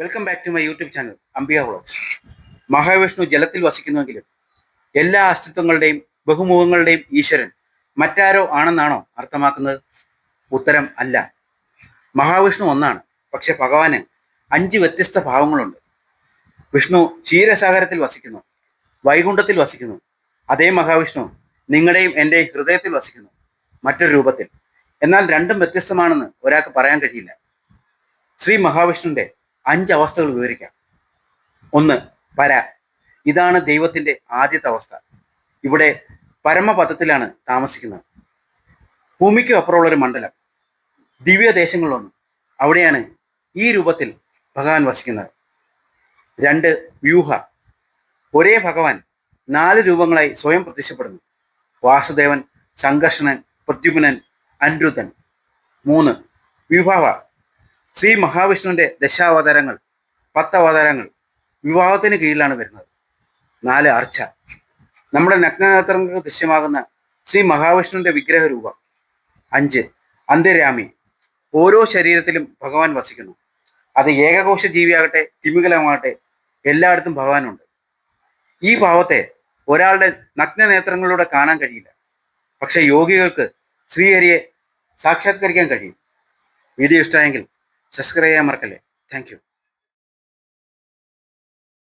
Welcome back to my YouTube channel Ambiya vlogs Mahavishnu ജലത്തിൽ വസിക്കുന്നുവെങ്കിലും എല്ലാ അസ്തിത്വങ്ങളുടെയും ബഹുമുഖങ്ങളുടെയും ഈശ്വരൻ മറ്റാരോ ആണെന്നാണോ അർത്ഥമാക്കുന്നത്? ഉത്തരം അല്ല. മഹാവിഷ്ണു ഒന്നാണ്. പക്ഷെ ഭഗവാന് അഞ്ച് വ്യത്യസ്ത ഭാവങ്ങളുണ്ട്. വിഷ്ണു ക്ഷീരസാഗരത്തിൽ വസിക്കുന്നു വൈകുണ്ഠത്തിൽ വസിക്കുന്നു. അതേ മഹാവിഷ്ണു നിങ്ങളുടെയും എന്റെ ഹൃദയത്തിൽ വസിക്കുന്നു മറ്റൊരു രൂപത്തിൽ. എന്നാൽ രണ്ടും വ്യത്യസ്തമാണെന്ന് ഒരാൾക്ക് പറയാൻ കഴിയില്ല. ശ്രീ മഹാവിഷ്ണുവിന്റെ അഞ്ച് അവസ്ഥകൾ വിവരിക്കാം. ഒന്ന് പര. ഇതാണ് ദൈവത്തിന്റെ ആദ്യത്തെ അവസ്ഥ. ഇവിടെ പരമപദത്തിലാണ് താമസിക്കുന്നത്. ഭൂമിക്കും അപ്പുറമുള്ള ഒരു മണ്ഡലം. ദിവ്യദേശങ്ങളിലൊന്ന് അവിടെയാണ് ഈ രൂപത്തിൽ ഭഗവാൻ വസിക്കുന്നത്. രണ്ട് വ്യൂഹ. ഒരേ ഭഗവാൻ നാല് രൂപങ്ങളായി സ്വയം പ്രത്യക്ഷപ്പെടുന്നു. വാസുദേവൻ സംഘർഷണൻ പ്രദ്യുമ്നൻ അനിരുദ്ധൻ. മൂന്ന് വിഭാവ ശ്രീ മഹാവിഷ്ണുവിന്റെ ദശാവതാരങ്ങൾ പത്തവതാരങ്ങൾ വിവാഹത്തിന് കീഴിലാണ് വരുന്നത്. നാല് അർച്ച. നമ്മുടെ നഗ്നനേത്രങ്ങൾക്ക് ദൃശ്യമാകുന്ന ശ്രീ മഹാവിഷ്ണുവിന്റെ വിഗ്രഹ രൂപം അഞ്ച്. അന്ത്യരാമി ഓരോ ശരീരത്തിലും ഭഗവാൻ വസിക്കുന്നു. അത് ഏകകോശ ജീവിയാകട്ടെ തിമികലമാകട്ടെ എല്ലായിടത്തും ഭഗവാനുണ്ട്. ഈ ഭാവത്തെ ഒരാളുടെ നഗ്നനേത്രങ്ങളിലൂടെ കാണാൻ കഴിയില്ല. പക്ഷെ യോഗികൾക്ക് ശ്രീഹരിയെ സാക്ഷാത്കരിക്കാൻ കഴിയും. വീഡിയോ ഇഷ്ടമായെങ്കിൽ சப்ஸ்கிரைபாக மறக்கலை தேங்க்யூ